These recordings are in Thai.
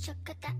食感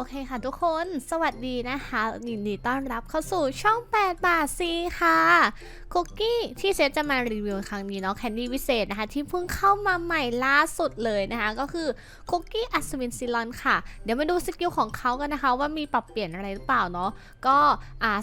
โอเคค่ะทุกคน สวัสดีนะคะยินดีต้อนรับเข้าสู่ช่อง 8 บาทซีค่ะคุกกี้ที่เซฟจะมารีวิวครั้งนี้เนาะแคนดี้วิเศษนะคะ ที่เพิ่งเข้ามาใหม่ล่าสุดเลยนะคะ ก็คือคุกกี้อัศวินซิลอนค่ะ เดี๋ยวมาดูสกิลของเขากันนะคะ ว่ามีปรับเปลี่ยนอะไรหรือเปล่าเนาะก็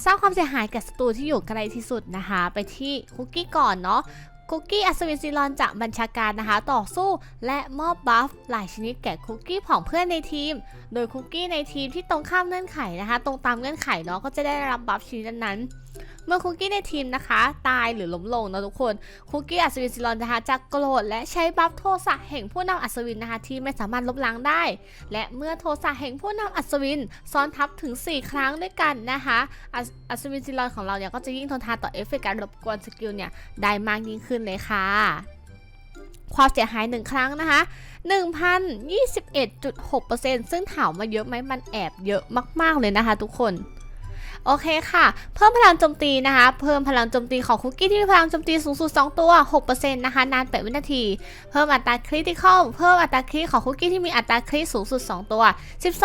สร้างความเสียหายแก่ศัตรูที่อยู่ไกลที่สุดนะคะ ไปที่คุกกี้ก่อนเนาะ คุกกี้อัศวินซีลอนจะบัญชาการนะคะ ต่อสู้และมอบบัฟหลายชนิดแก่คุกกี้ของเพื่อนในทีม โดยคุกกี้ในทีมที่ตรงข้ามเงื่อนไขนะคะ ตรงตามเงื่อนไขเนาะก็จะได้รับบัฟชนิดนั้นๆ เมื่อคุกกี้ในทีมนะคะ ตายหรือล้มลงนะทุกคน คุกกี้อัศวินซิลอนนะคะจะโกรธและใช้บัฟโทสะแห่งผู้นำอัศวินนะคะที่ไม่สามารถลบล้างได้ และเมื่อโทสะแห่งผู้นำอัศวินซ้อนทับถึง 4 ครั้งด้วยกันนะคะอัศวินซิลอนของเราเนี่ยก็จะยิ่งทนทานต่อเอฟเฟกต์การรบกวนสกิลเนี่ยได้มากยิ่งขึ้นเลยค่ะความเสียหาย 1 ครั้งนะคะ 1,021.6%ซึ่งถามว่าเยอะไหมมันแอบเยอะมาก ๆ เลยนะคะทุกคน โอเคค่ะ เพิ่มพลังโจมตีนะคะ เพิ่มพลังโจมตีของคุกกี้ที่มีพลังโจมตีสูงสุด 2 ตัว 6%นะคะ นาน 8 วินาที เพิ่มอัตราคริติคอล เพิ่มอัตราคริของคุกกี้ที่มีอัตราคริสูงสุด 2 ตัว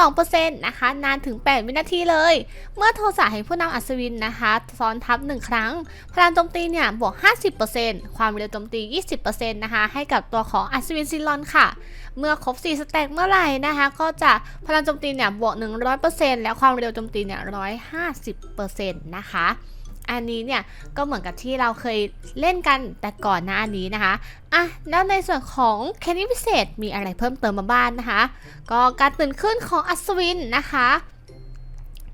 12%นะคะ นานถึง 8 วินาทีเลย เมื่อโทสะแห่งผู้นำอัศวินนะคะซ้อนทับ 1 ครั้ง พลังโจมตีเนี่ย บวก 50%ความเร็วโจมตี 20%นะคะ ให้กับตัวของอัศวินซิลอนค่ะ เมื่อครบ 4 สแต็กเมื่อไหร่นะคะ ก็จะพลังโจมตีเนี่ยบวก 100%แล้วความเร็วโจมตีเนี่ย 150%นะคะ อันนี้เนี่ยก็เหมือนกับที่เราเคยเล่นกันแต่ก่อนหน้านี้นะคะอะแล้วในส่วนของแคนดี้พิเศษมีอะไรเพิ่มเติมมาบ้างนนะคะ ก็การตื่นขึ้นของอัศวินนะคะ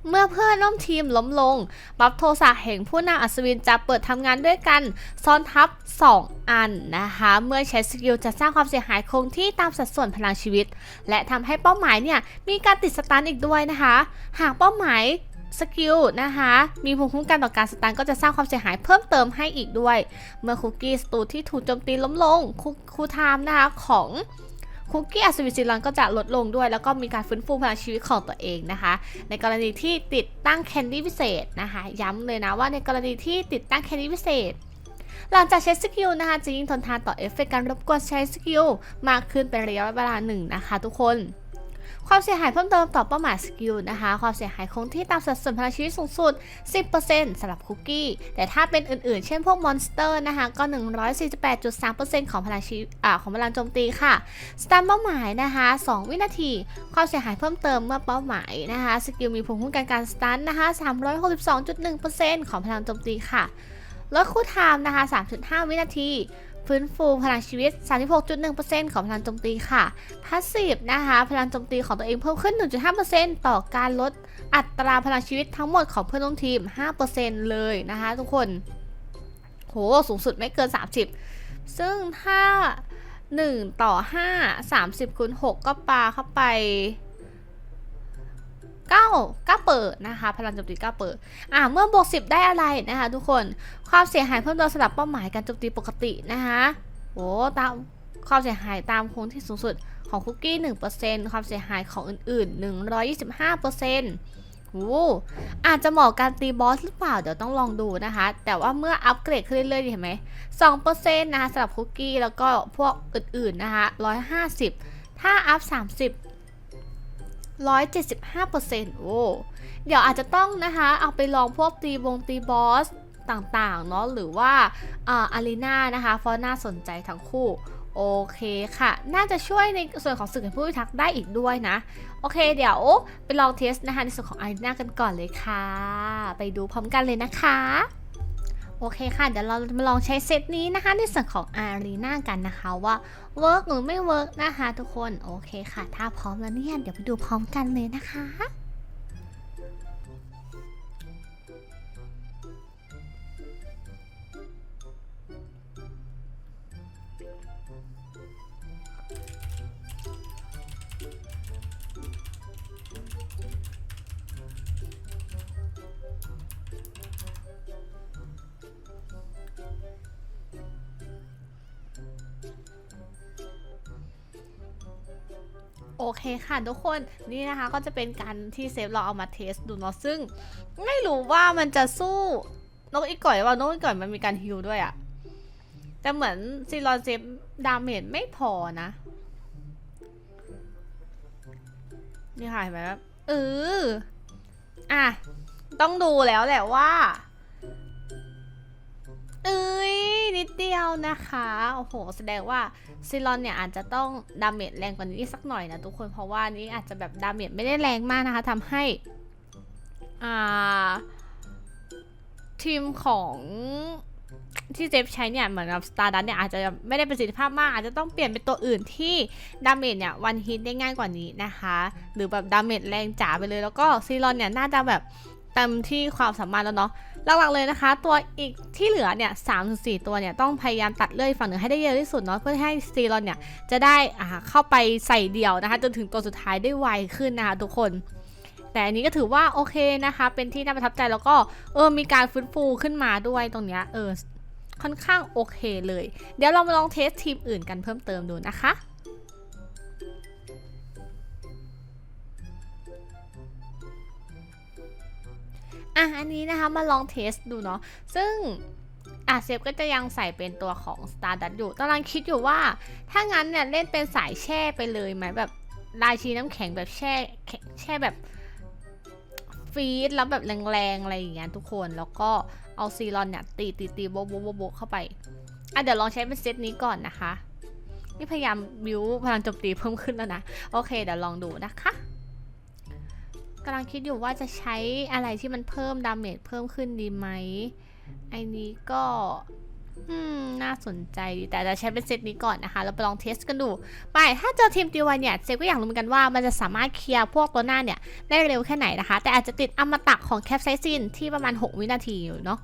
เมื่อเพื่อนร่วมทีมล้มลง บัฟโทสะแห่งผู้นำอัศวินจะเปิดทำงานด้วยกัน ซ้อนทับ 2 อันนะคะ เมื่อใช้สกิลจะสร้างความเสียหายคงที่ตามสัดส่วนพลังชีวิต และทำให้เป้าหมายเนี่ย มีการติดสตันอีกด้วยนะคะ หากเป้าหมายสกิลนะคะ มีภูมิคุ้มกันต่อการสตันก็จะสร้างความเสียหายเพิ่มเติมให้อีกด้วย เมื่อคุกกี้สตูที่ถูกโจมตีล้มลงคุคูไทม์นะคะของ คุกกี้อัศวินซิลันก็จะลดลงด้วย แล้วก็มีการฟื้นฟูพลังชีวิตของตัวเองนะคะ ในกรณีที่ติดตั้งแคนดี้พิเศษนะคะ ย้ำเลยนะว่าในกรณีที่ติดตั้งแคนดี้พิเศษหลังจากใช้สกิลนะคะจะยิ่งทนทานต่อเอฟเฟกต์การรบกวนใช้สกิลมากขึ้นเป็นระยะเวลาหนึ่งนะคะทุกคน ความเสียหายเพิ่มเติมต่อเป้าหมายสกิลนะคะ ความเสียหายคงที่ตามสัดส่วนพลังชีวิตสูงสุด 10%สำหรับคุกกี้ แต่ถ้าเป็นอื่นๆ เช่นพวกมอนสเตอร์นะคะ ก็ 148.3%ของพลังชีวิตอ่าของพลังโจมตีค่ะ สตันเป้าหมายนะคะ 2 วินาที ความเสียหายเพิ่มเติมเมื่อเป้าหมายนะคะ สกิลมีภูมิคุ้มกันการสตันนะคะ 362.1%ของพลังโจมตีค่ะลดคู่ไทม์นะคะ 3.5 วินาที ฟื้นฟูพลังชีวิต 36.1%ของพลังโจมตีค่ะพาสซีฟนะคะ พลังโจมตีของตัวเองเพิ่มขึ้น 1.5%ต่อการลดอัตราพลังชีวิตทั้งหมดของเพื่อนร่วมทีม 5%เลยนะคะทุกคน โห สูงสุดไม่เกิน 30 ซึ่งถ้า 1 ต่อ 5 30คูณ6ก็ปาเข้าไป 9 9เปิดนะคะ พลังโจมตี9เปิดอ่าเมื่อบวก10ได้อะไรนะคะทุกคนความเสียหายเพิ่มเติมสำหรับเป้าหมายการโจมตีปกตินะคะโอ้ตามความเสียหายตามคงที่สูงสุดของคุกกี้ 1%ความเสียหายของอื่น ๆ 125%โอ้อาจจะเหมาะการตีบอสหรือเปล่า เดี๋ยวต้องลองดูนะคะ แต่ว่าเมื่ออัปเกรดขึ้นเรื่อยๆเห็นไหม2%นะคะสำหรับคุกกี้ แล้วก็พวกอื่นๆนะคะ150ถ้าอัพ30 175%โอ้ เดี๋ยวอาจจะต้องนะคะ เอาไปลองพวกตีวงตีบอสต่างๆ เนาะหรือว่าอาอารีนานะคะเพราะน่าสนใจทั้งคู่ โอเคค่ะ น่าจะช่วยในส่วนของสื่อผู้พิทักษ์ได้อีกด้วยนะ โอเคเดี๋ยวไปลองเทสนะคะในส่วนของอารีนากันก่อนเลยค่ะ ไปดูพร้อมกันเลยนะคะ โอเคค่ะ เดี๋ยวเรามาลองใช้เซตนี้นะคะ ในส่วนของอารีนากันนะคะว่าเวิร์กหรือไม่เวิร์กนะคะทุกคน โอเคค่ะ ถ้าพร้อมแล้วเนี่ย เดี๋ยวไปดูพร้อมกันเลยนะคะ โอเคค่ะทุกคนนี่นะคะก็จะเป็นการที่เซฟเราเอามาเทสดูเนาะซึ่ง ไม่รู้ว่ามันจะสู้นกอีก่อยว่านกอีก่อยมันมีการฮิลด้วยอะแต่เหมือนซีรอนเซฟดาเมจไม่พอนะนี่ค่ะเห็นไหมแบบเอออะต้องดูแล้วแหละว่า เอ้ยนิดเดียวนะคะ โอ้โห แสดงว่าซิลอนเนี่ยอาจจะต้องดาเมจแรงกว่านี้สักหน่อยนะทุกคนเพราะว่านี้อาจจะแบบดาเมจไม่ได้แรงมากนะคะทำให้อ่าทีมของที่เจฟใช้เนี่ยเหมือนกับสตาร์ดันเนี่ยอาจจะไม่ได้ประสิทธิภาพมาก อาจจะต้องเปลี่ยนเป็นตัวอื่นที่ดาเมจเนี่ยวันฮิตได้ง่ายกว่านี้นะคะ หรือแบบดาเมจแรงจ๋าไปเลยแล้วก็ซีรอนเนี่ยน่าจะแบบเต็มที่ความสามารถแล้วเนาะ หลักๆเลยนะคะ ตัวอีกที่เหลือเนี่ยสามสี่ตัวเนี่ยต้องพยายามตัดเลื่อยฝั่งหนึ่งให้ได้เยอะที่สุดเนาะเพื่อให้สตีรอนเนี่ยจะได้อ่าเข้าไปใส่เดี่ยวนะคะจนถึงตัวสุดท้ายได้ไวขึ้นนะคะทุกคนแต่อันนี้ก็ถือว่าโอเคนะคะ เป็นที่น่าประทับใจแล้วก็เออมีการฟื้นฟูขึ้นมาด้วยตรงเนี้ยเออค่อนข้างโอเคเลย เดี๋ยวเรามาลองเทสทีมอื่นกันเพิ่มเติมดูนะคะ อะอันนี้นะคะมาลองเทสดูเนาะซึ่งอะเซฟก็จะยังใส่เป็นตัวของ Stardust อยู่กำลังคิดอยู่ว่า ถ้างั้นเนี่ยเล่นเป็นสายแช่ไปเลยไหมแบบลายชีน้ำแข็งแบบแช่แช่แบบฟีดแล้วแบบแรงๆอะไรอย่างเงี้ยทุกคนแล้วก็เอาซีรอนเนี่ยตีตีตีโบะโบะโบะโบะเข้าไปอะเดี๋ยวลองใช้เป็นเซตนี้ก่อนนะคะ นี่พยายามบิวพลังโจมตีเพิ่มขึ้นแล้วนะ โอเคเดี๋ยวลองดูนะคะ กำลังคิดอยู่ว่าจะใช้อะไรที่มันเพิ่มดาเมจเพิ่มขึ้นดีไหมไอ้นี้ก็อืมน่าสนใจดีแต่จะใช้เป็นเซตนี้ก่อนนะคะ เราไปลองเทสกันดู ไป ถ้าเจอทีมตีวันเนี่ย เซฟก็อยากรู้เหมือนกันว่ามันจะสามารถเคลียร์พวกตัวหน้าเนี่ย ได้เร็วแค่ไหนนะคะ แต่อาจจะติดอมตะของแคปไซซินที่ประมาณ 6 วินาทีอยู่เนาะ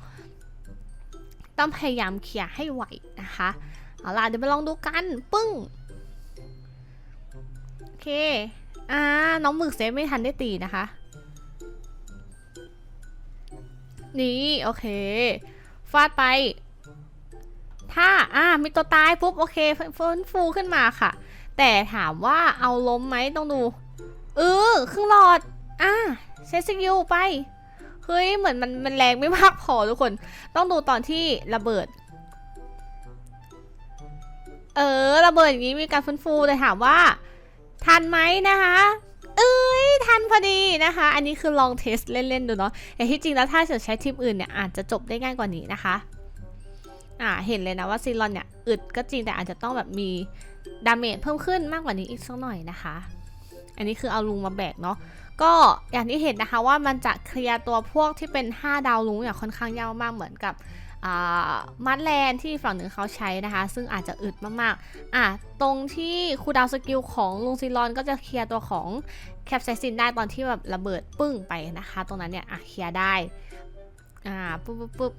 ต้องพยายามเคลียร์ให้ไหวนะคะ เอาล่ะ เดี๋ยวไปลองดูกัน ปึ้ง โอเค อ่า น้องหมึกเซฟไม่ทันได้ตีนะคะ นี่ โอเค ฟาดไป ถ้า อ่า มีตัวตายปุ๊บ โอเคฟื้นฟูขึ้นมาค่ะ แต่ถามว่าเอาล้มไหมต้องดู เออครึ่งหลอด อ่าเซซิกิลไป เฮ้ย เหมือนมันมันแรงไม่มากพอทุกคน ต้องดูตอนที่ระเบิดเออระเบิดอย่างนี้มีการฟื้นฟูแต่ถามว่า ทันไหมนะคะ เอ้ยทันพอดีนะคะ อันนี้คือลองเทสเล่นๆดูเนาะแต่ที่จริงแล้วถ้าจะใช้ทีมอื่นเนี่ยอาจจะจบได้ง่ายกว่านี้นะคะอ่าเห็นเลยนะว่าซีรอนเนี่ยอึดก็จริงแต่อาจจะต้องแบบมีดาเมจเพิ่มขึ้นมากกว่านี้อีกสักหน่อยนะคะ อันนี้คือเอาลุงมาแบกเนาะก็อย่างที่เห็นนะคะว่ามันจะเคลียร์ตัวพวกที่เป็น 5 ดาวลุงเนี่ยค่อนข้างยาวมากเหมือนกับ มัดแลนที่ฝั่งหนึ่งเขาใช้นะคะ ซึ่งอาจจะอึดมากๆอะตรงที่คูดาวสกิลของลุงซิลอนก็จะเคลียร์ตัวของแคปไซซินได้ตอนที่แบบระเบิดปึ้งไปนะคะ ตรงนั้นเนี่ยอะเคลียร์ได้อ่าปุ๊บปุ๊บปุ๊บ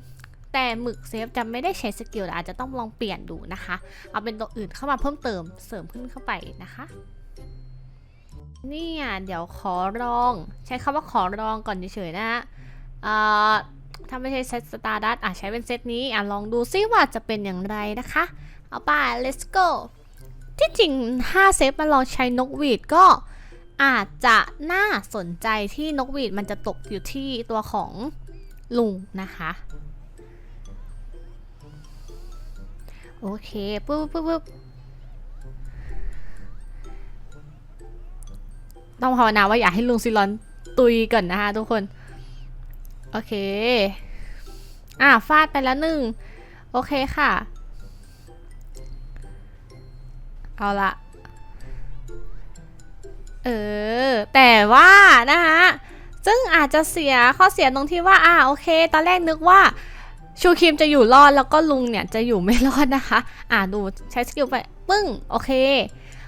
แต่หมึกเซฟจะไม่ได้ใช้สกิลอาจจะต้องลองเปลี่ยนดูนะคะ เอาเป็นตัวอื่นเข้ามาเพิ่มเติมเสริมขึ้นเข้าไปนะคะนี่อะเดี๋ยวขอลอง ใช้คำว่าขอลองก่อนเฉยๆนะฮะอ่า ถ้าไม่ใช่เซตสตาร์ดัตอะใช้เป็นเซตนี้อะลองดูซิว่าจะเป็นอย่างไรนะคะ เอาไป let's go ที่จริง 5 เซฟมาลองใช้นกหวีดก็อาจจะน่าสนใจที่นกหวีดมันจะตกอยู่ที่ตัวของลุงนะคะ โอเคปุ๊บปุ๊บปุ๊บต้องภาวนาว่าอย่าให้ลุงซิลอนตุยก่อนนะคะทุกคน โอเค อะฟาดไปแล้วหนึ่งโอเคค่ะ เอาละเออ แต่ว่านะคะซึ่งอาจจะเสียข้อเสียตรงที่ว่า อ่า โอเค ตอนแรกนึกว่า ชูคิมจะอยู่รอดแล้วก็ลุงเนี่ยจะอยู่ไม่รอดนะคะ อ่าดูใช้สกิลไป ปึ้ง โอเค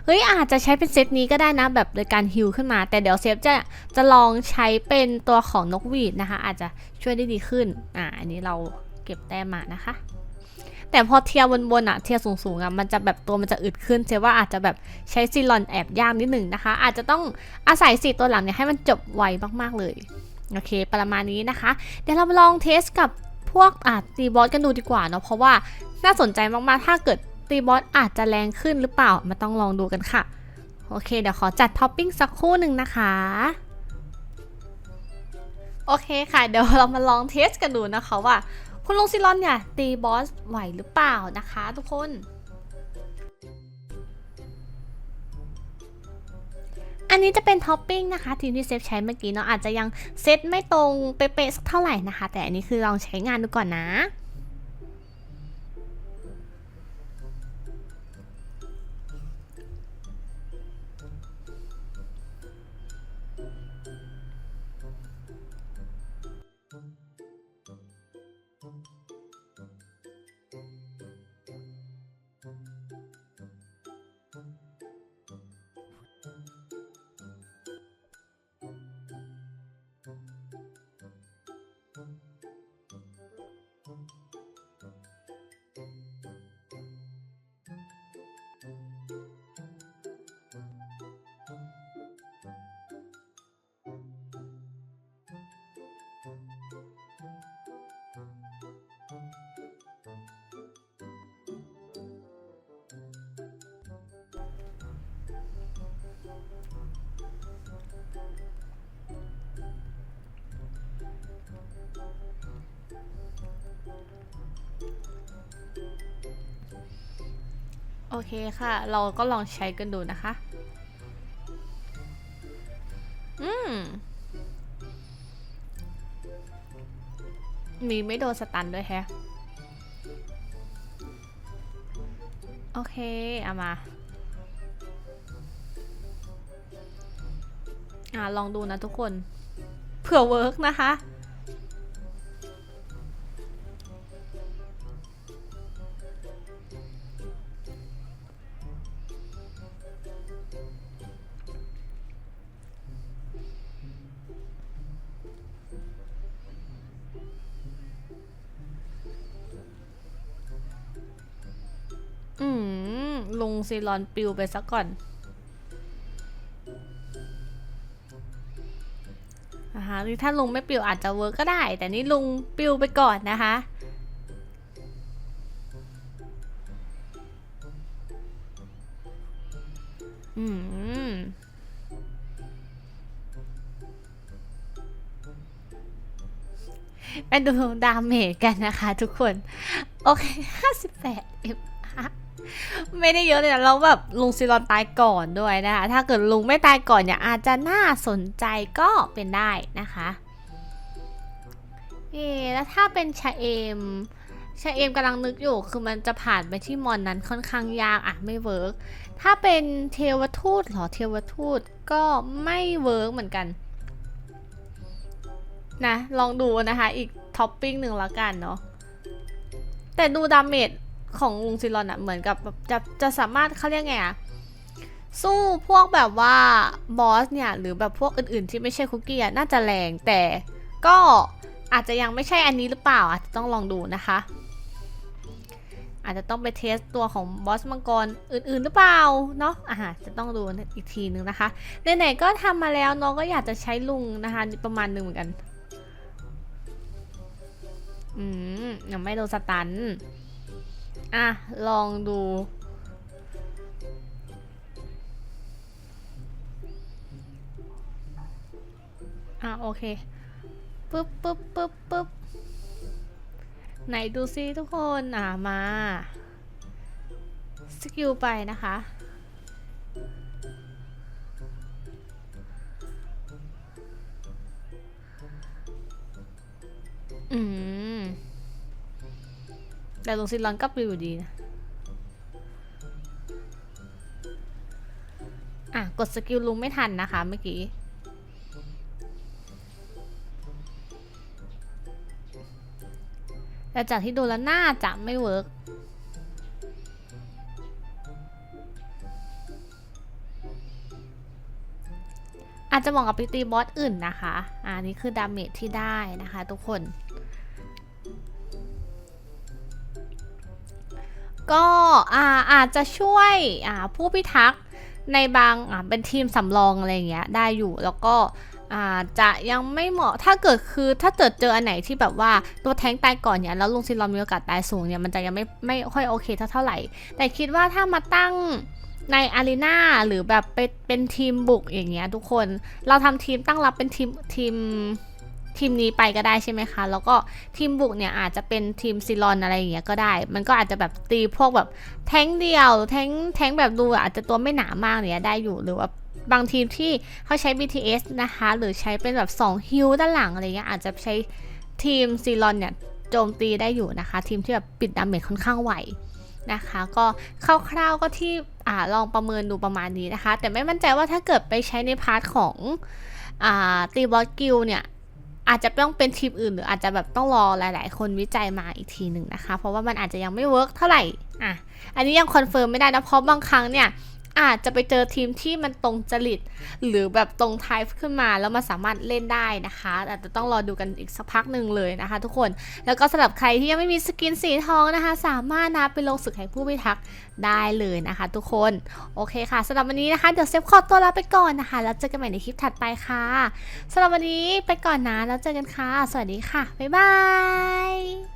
เฮ้ยอาจจะใช้เป็นเซตนี้ก็ได้นะแบบโดยการฮิลขึ้นมา แต่เดี๋ยวเซฟจะจะลองใช้เป็นตัวของนกหวีดนะคะ อาจจะช่วยได้ดีขึ้นอ่าอันนี้เราเก็บแต้มมานะคะ แต่พอเทียร์บนๆอะเทียร์สูงๆอะมันจะแบบตัวมันจะอึดขึ้นเซฟว่าอาจจะแบบใช้ซีลอนแอบยากนิดหนึ่งนะคะ อาจจะต้องอาศัยสี่ตัวหลังเนี่ยให้มันจบไวมากๆเลยโอเค ประมาณนี้นะคะ เดี๋ยวเรามาลองเทสกับพวกอาตีบอสกันดูดีกว่าเนาะเพราะว่าน่าสนใจมากๆ ถ้าเกิด ตีบอสอาจจะแรงขึ้นหรือเปล่ามาต้องลองดูกันค่ะ โอเค เดี๋ยวขอจัดท็อปปิ้งสักคู่หนึ่งนะคะ โอเคค่ะ เดี๋ยวเรามาลองเทสกันดูนะคะว่า คุณลุงซิลอนเนี่ย ตีบอสไหวหรือเปล่านะคะทุกคนอันนี้จะเป็นท็อปปิ้งนะคะทีมที่เซฟใช้เมื่อกี้เนาะอาจจะยังเซตไม่ตรงเป๊ะๆสักเท่าไหร่นะคะ แต่อันนี้คือลองใช้งานดูก่อนนะ โอเคค่ะ เราก็ลองใช้กันดูนะคะ อืม มีไม่โดนสตันด้วยแฮะ โอเค เอามา อ่าลองดูนะทุกคนเผื่อเวิร์กนะคะอืมลงซีรอนปิวไปซะก่อน คะหรือถ้าลุงไม่ปิวอาจจะเวิร์กก็ได้ แต่นี่ลุงปิวไปก่อนนะคะอืมไปดูดาเมจกันนะคะทุกคน โอเค 58 m ไม่ได้เยอะเลยนะแล้วแบบลุงซิลอนตายก่อนด้วยนะคะ ถ้าเกิดลุงไม่ตายก่อนเนี่ยอาจจะน่าสนใจก็เป็นได้นะคะเอแล้วถ้าเป็นชาเอมชาเอมกำลังนึกอยู่คือมันจะผ่านไปที่มอนนั้นค่อนข้างยากอะไม่เวิร์กถ้าเป็นเทวทูตหรอเทวทูตก็ไม่เวิร์กเหมือนกันนะลองดูนะคะอีกท็อปปิ้งหนึ่งล้วกันเนาะแต่ดูดาเมจ ของลุงซิลอนอะเหมือนกับแบบจะจะสามารถเขาเรียกไงอะสู้พวกแบบว่าบอสเนี่ยหรือแบบพวกอื่นๆที่ไม่ใช่คุกกี้อะน่าจะแรงแต่ก็อาจจะยังไม่ใช่อันนี้หรือเปล่าอาจจะต้องลองดูนะคะ อาจจะต้องไปเทสตัวของบอสมังกรอื่นๆหรือเปล่าเนาะอ่าจะต้องดูอีกทีนึงนะคะไหนๆก็ทำมาแล้วน้องก็อยากจะใช้ลุงนะคะประมาณหนึ่งเหมือนกัน อืมยังไม่โดนสตัน อะ ลองดู อะ โอเค ปึ๊บปึ๊บปึ๊บปึ๊บไหนดูซิทุกคน อะ มาสกิลไปนะคะ อืม แต่ลงซิลอนก็ปลิวอยู่ดีนะ อะ กดสกิลลุมไม่ทันนะคะเมื่อกี้ แต่จากที่ดูแล้วน่าจะไม่เวิร์กอาจจะเหมาะกับไปตีบอสอื่นนะคะอ่านี่คือดาเมจที่ได้นะคะทุกคน ก็อาอาจจะช่วยผู้พิทักษ์ในบางาเป็นทีมสำรองอะไรอย่างเงี้ยได้อยู่แล้วก็อาจจะยังไม่เหมาะถ้าเกิดคือถ้าเกิดเจออันไหนที่แบบว่าตัวแท้งตายก่อนเนี่ยแล้วลุงซินรอนมีโอกาสตายสูงเนี่ยมันจะยังไม่ไม่ค่อยโอเคเท่าเท่าไหร่ แต่คิดว่าถ้ามาตั้งในอารีนาหรือแบบเป็นเป็นทีมบุกอย่างเงี้ยทุกคนเราทำทีมตั้งรับเป็นทีมทีม ทีมนี้ไปก็ได้ใช่ไหมคะ แล้วก็ทีมบุกเนี่ยอาจจะเป็นทีมซิลอนอะไรอย่างเงี้ยก็ได้ มันก็อาจจะแบบตีพวกแบบแท้งเดียว แท้งแท้งแบบดูอาจจะตัวไม่หนามากเนี่ยได้อยู่หรือว่าบางทีมที่เขาใช้ BTS นะคะ หรือใช้เป็นแบบ2ฮิลด้านหลังอะไรเงี้ยอาจจะใช้ทีมซีรอนเนี่ยโจมตีได้อยู่นะคะ ทีมที่แบบปิดดาเมจค่อนข้างไวนะคะ ก็คร่าวๆก็ที่อ่าลองประเมินดูประมาณนี้นะคะ แต่ไม่มั่นใจว่าถ้าเกิดไปใช้ในพาร์ทของอ่าตีบอสกิลเนี่ย อาจจะต้องเป็นทีมอื่น หรืออาจจะแบบต้องรอหลาย ๆ คนวิจัยมาอีกทีหนึ่งนะคะ เพราะว่ามันอาจจะยังไม่เวิร์กเท่าไหร่อะอันนี้ยังคอนเฟิร์มไม่ได้นะเพราะบางครั้งเนี่ย อาจจะไปเจอทีมที่มันตรงจริต หรือแบบตรงไทป์ขึ้นมาแล้วมันสามารถเล่นได้นะคะอาจจะต้องรอดูกันอีกสักพักหนึ่งเลยนะคะ ทุกคนแล้วก็สำหรับใครที่ยังไม่มีสกินสีทองนะคะ สามารถนะไปลงศึกแห่งผู้พิทักษ์ได้เลยนะคะ ทุกคนโอเคค่ะสำหรับวันนี้นะคะเดี๋ยวเซฟขอตัวลาไปก่อนนะคะ แล้วเจอกันใหม่ในคลิปถัดไปค่ะสำหรับวันนี้ไปก่อนนะแล้วเจอกันค่ะ สวัสดีค่ะบ๊ายบาย